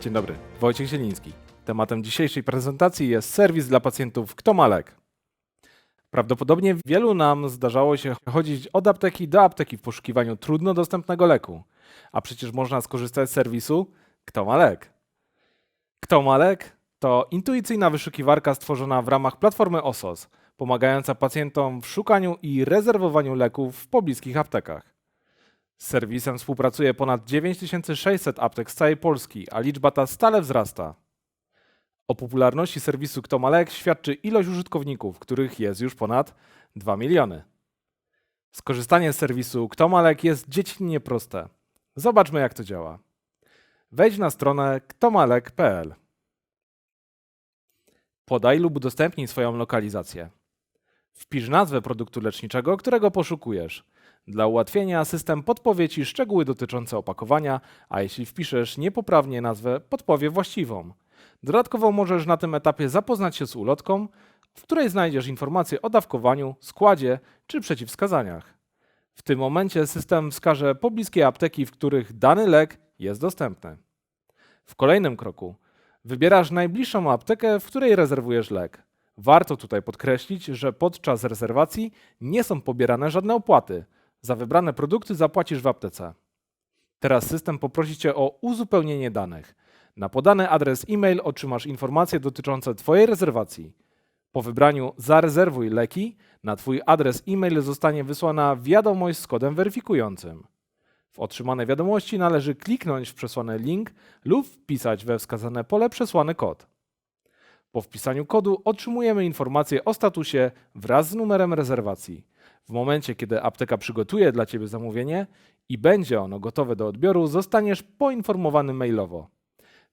Dzień dobry, Wojciech Zieliński. Tematem dzisiejszej prezentacji jest serwis dla pacjentów Kto ma lek. Prawdopodobnie wielu nam zdarzało się chodzić od apteki do apteki w poszukiwaniu trudno dostępnego leku. A przecież można skorzystać z serwisu Kto ma lek. Kto ma lek to intuicyjna wyszukiwarka stworzona w ramach platformy OSOS, pomagająca pacjentom w szukaniu i rezerwowaniu leków w pobliskich aptekach. Z serwisem współpracuje ponad 9600 aptek z całej Polski, a liczba ta stale wzrasta. O popularności serwisu Kto ma lek świadczy ilość użytkowników, których jest już ponad 2 miliony. Skorzystanie z serwisu Kto ma lek jest dziecinnie proste. Zobaczmy jak to działa. Wejdź na stronę ktomalek.pl. Podaj lub udostępnij swoją lokalizację. Wpisz nazwę produktu leczniczego, którego poszukujesz. Dla ułatwienia system podpowie Ci szczegóły dotyczące opakowania, a jeśli wpiszesz niepoprawnie nazwę, podpowie właściwą. Dodatkowo możesz na tym etapie zapoznać się z ulotką, w której znajdziesz informacje o dawkowaniu, składzie czy przeciwwskazaniach. W tym momencie system wskaże pobliskie apteki, w których dany lek jest dostępny. W kolejnym kroku wybierasz najbliższą aptekę, w której rezerwujesz lek. Warto tutaj podkreślić, że podczas rezerwacji nie są pobierane żadne opłaty. Za wybrane produkty zapłacisz w aptece. Teraz system poprosi Cię o uzupełnienie danych. Na podany adres e-mail otrzymasz informacje dotyczące Twojej rezerwacji. Po wybraniu Zarezerwuj leki na Twój adres e-mail zostanie wysłana wiadomość z kodem weryfikującym. W otrzymanej wiadomości należy kliknąć w przesłany link lub wpisać we wskazane pole przesłany kod. Po wpisaniu kodu otrzymujemy informację o statusie wraz z numerem rezerwacji. W momencie, kiedy apteka przygotuje dla Ciebie zamówienie i będzie ono gotowe do odbioru, zostaniesz poinformowany mailowo.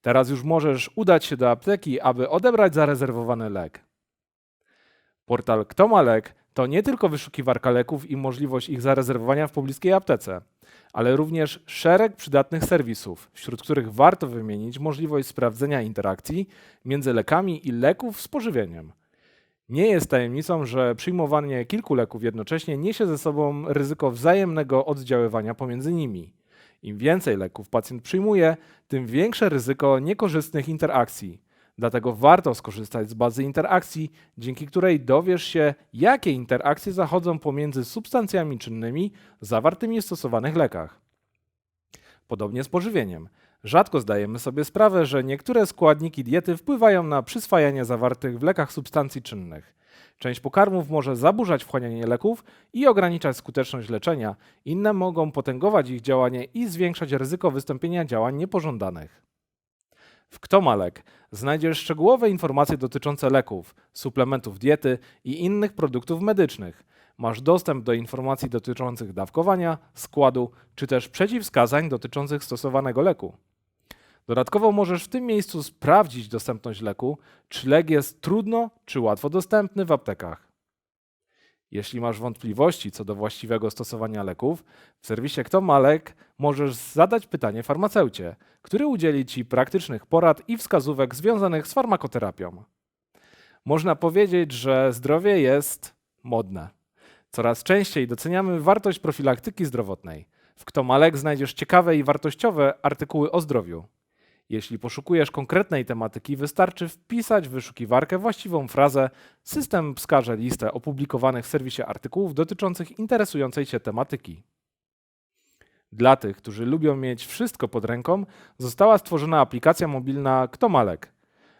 Teraz już możesz udać się do apteki, aby odebrać zarezerwowany lek. Portal Kto ma lek to nie tylko wyszukiwarka leków i możliwość ich zarezerwowania w pobliskiej aptece, ale również szereg przydatnych serwisów, wśród których warto wymienić możliwość sprawdzenia interakcji między lekami i leków z pożywieniem. Nie jest tajemnicą, że przyjmowanie kilku leków jednocześnie niesie ze sobą ryzyko wzajemnego oddziaływania pomiędzy nimi. Im więcej leków pacjent przyjmuje, tym większe ryzyko niekorzystnych interakcji. Dlatego warto skorzystać z bazy interakcji, dzięki której dowiesz się, jakie interakcje zachodzą pomiędzy substancjami czynnymi zawartymi w stosowanych lekach. Podobnie z pożywieniem. Rzadko zdajemy sobie sprawę, że niektóre składniki diety wpływają na przyswajanie zawartych w lekach substancji czynnych. Część pokarmów może zaburzać wchłanianie leków i ograniczać skuteczność leczenia, inne mogą potęgować ich działanie i zwiększać ryzyko wystąpienia działań niepożądanych. W Kto ma lek znajdziesz szczegółowe informacje dotyczące leków, suplementów diety i innych produktów medycznych. Masz dostęp do informacji dotyczących dawkowania, składu czy też przeciwwskazań dotyczących stosowanego leku. Dodatkowo możesz w tym miejscu sprawdzić dostępność leku, czy lek jest trudno czy łatwo dostępny w aptekach. Jeśli masz wątpliwości co do właściwego stosowania leków, w serwisie Kto ma lek możesz zadać pytanie farmaceucie, który udzieli Ci praktycznych porad i wskazówek związanych z farmakoterapią. Można powiedzieć, że zdrowie jest modne. Coraz częściej doceniamy wartość profilaktyki zdrowotnej. W Kto ma lek znajdziesz ciekawe i wartościowe artykuły o zdrowiu. Jeśli poszukujesz konkretnej tematyki, wystarczy wpisać w wyszukiwarkę właściwą frazę. System wskaże listę opublikowanych w serwisie artykułów dotyczących interesującej Cię tematyki. Dla tych, którzy lubią mieć wszystko pod ręką, została stworzona aplikacja mobilna Kto ma lek.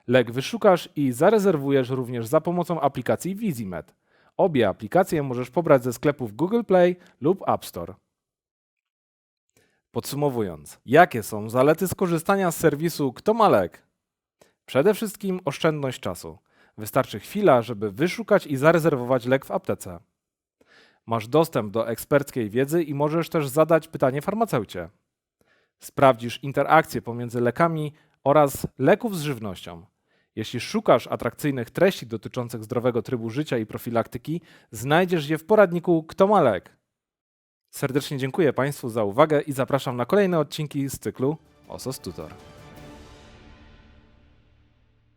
Lek wyszukasz i zarezerwujesz również za pomocą aplikacji Vizimed. Obie aplikacje możesz pobrać ze sklepów Google Play lub App Store. Podsumowując, jakie są zalety skorzystania z serwisu Kto ma lek? Przede wszystkim oszczędność czasu. Wystarczy chwila, żeby wyszukać i zarezerwować lek w aptece. Masz dostęp do eksperckiej wiedzy i możesz też zadać pytanie farmaceucie. Sprawdzisz interakcje pomiędzy lekami oraz leków z żywnością. Jeśli szukasz atrakcyjnych treści dotyczących zdrowego trybu życia i profilaktyki, znajdziesz je w poradniku Kto ma lek. Serdecznie dziękuję Państwu za uwagę i zapraszam na kolejne odcinki z cyklu OSOS Tutor.